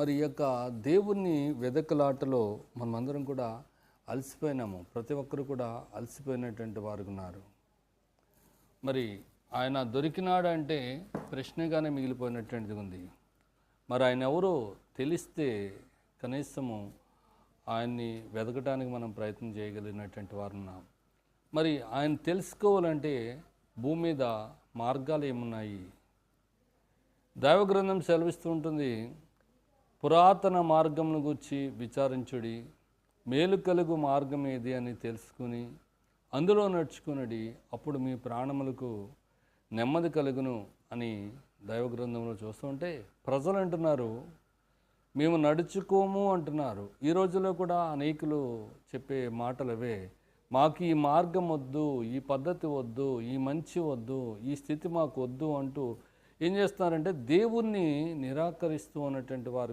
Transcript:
మరి ఈ యొక్క దేవుణ్ణి వెదకలాటలో మనమందరం కూడా అలసిపోయినాము. ప్రతి ఒక్కరు కూడా అలసిపోయినటువంటి వారు ఉన్నారు. మరి ఆయన దొరికినాడంటే ప్రశ్నగానే మిగిలిపోయినటువంటిది ఉంది. మరి ఆయన ఎవరో తెలిస్తే కనీసము ఆయన్ని వెతకడానికి మనం ప్రయత్నం చేయగలిగినటువంటి వారు ఉన్నాం. మరి ఆయన తెలుసుకోవాలంటే భూమి మీద మార్గాలు ఏమున్నాయి? దైవగ్రంథం సెలవిస్తూ ఉంటుంది పురాతన మార్గమును గురించి విచారించుడి మేలు కలుగు మార్గం ఏది అని తెలుసుకుని అందులో నడుచుకునడి అప్పుడు మీ ప్రాణములకు నెమ్మది కలుగును అని దైవగ్రంథంలో చూస్తుంటే ప్రజలు అంటున్నారు మేము నడుచుకోము అంటున్నారు. ఈ రోజుల్లో కూడా అనేకులు చెప్పే మాటలు అవే మాకు ఈ మార్గం వద్దు ఈ పద్ధతి వద్దు ఈ మంచి వద్దు ఈ స్థితి మాకు వద్దు అంటూ ఏం చేస్తున్నారంటే దేవుణ్ణి నిరాకరిస్తూ ఉన్నటువంటి వారు